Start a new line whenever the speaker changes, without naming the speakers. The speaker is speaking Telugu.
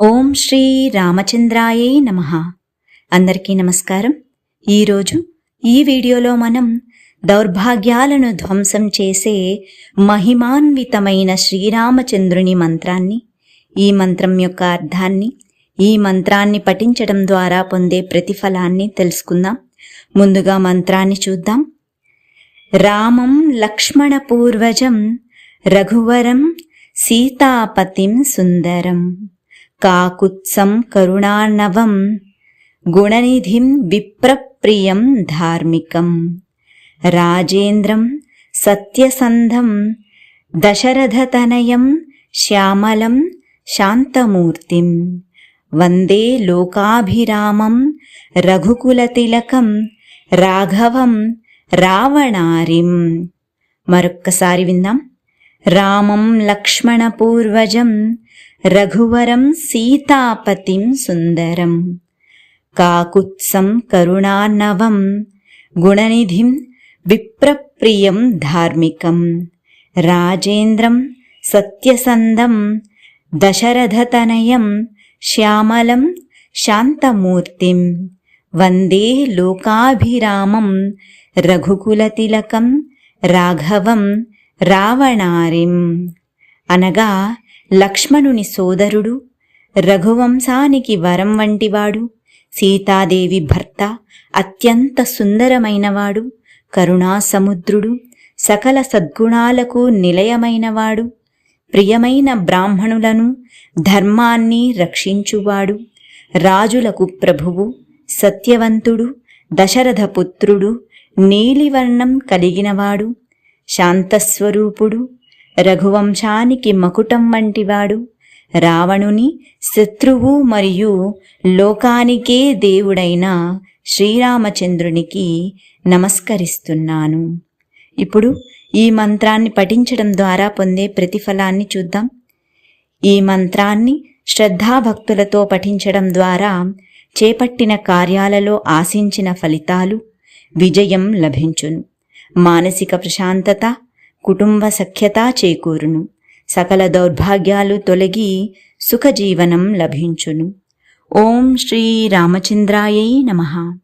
ఓం శ్రీ రామచంద్రాయే నమ. అందరికీ నమస్కారం. ఈరోజు ఈ వీడియోలో మనం దౌర్భాగ్యాలను ధ్వంసం చేసే మహిమాన్వితమైన శ్రీరామచంద్రుని మంత్రాన్ని ఈ మంత్రం యొక్క అర్థాన్ని ఈ మంత్రాన్ని పఠించడం ద్వారా పొందే ప్రతిఫలాన్ని తెలుసుకుందాం. ముందుగా మంత్రాన్ని చూద్దాం. రామం లక్ష్మణపూర్వజం రఘువరం సీతాపతిం సుందరం. కాకుత్సం కరుణానవం గుణనిధిం విప్రప్రియం ధార్మికం రాజేంద్రం సత్యసంధం దశరథతనయం శ్యామలం శాంతమూర్తిం వందే లోకాభిరామం రఘుకులతిలకం రాఘవం రావణారిం మరొక్కసారి విందాం रामं लक्ष्मणपूर्वजं रघुवरं सीतापतिं सुन्दरं काकुत्सं करुणार्णवं गुणनिधिं विप्रप्रियं धार्मिकं राजेन्द्रं सत्यसन्दं दशरथतनयं श्यामलं शान्तमूर्तिं वन्दे लोकाभिरामं रघुकुलतिलकं राघवं రావణారిం. అనగా లక్ష్మణుని సోదరుడు రఘువంశానికి వరం వంటివాడు సీతాదేవి భర్త అత్యంత సుందరమైనవాడు కరుణాసముద్రుడు సకల సద్గుణాలకు నిలయమైనవాడు ప్రియమైన బ్రాహ్మణులను ధర్మాన్ని రక్షించువాడు రాజులకు ప్రభువు సత్యవంతుడు దశరథపుత్రుడు నీలివర్ణం కలిగినవాడు శాంతస్వరూపుడు రఘువంశానికి మకుటం వంటివాడు. రావణుని శత్రువు మరియు లోకానికే దేవుడైన శ్రీరామచంద్రునికి నమస్కరిస్తున్నాను. ఇప్పుడు ఈ మంత్రాన్ని పఠించడం ద్వారా పొందే ప్రతిఫలాన్ని చూద్దాం. ఈ మంత్రాన్ని శ్రద్ధాభక్తులతో పఠించడం ద్వారా చేపట్టిన కార్యాలలో ఆశించిన ఫలితాలు విజయం లభించును. మానసిక ప్రశాంతత కుటుంబ సఖ్యత చేకూరును. సకల దౌర్భాగ్యాలు తొలగి సుఖజీవనం లభించును. ఓం శ్రీ రామచంద్రాయై నమః.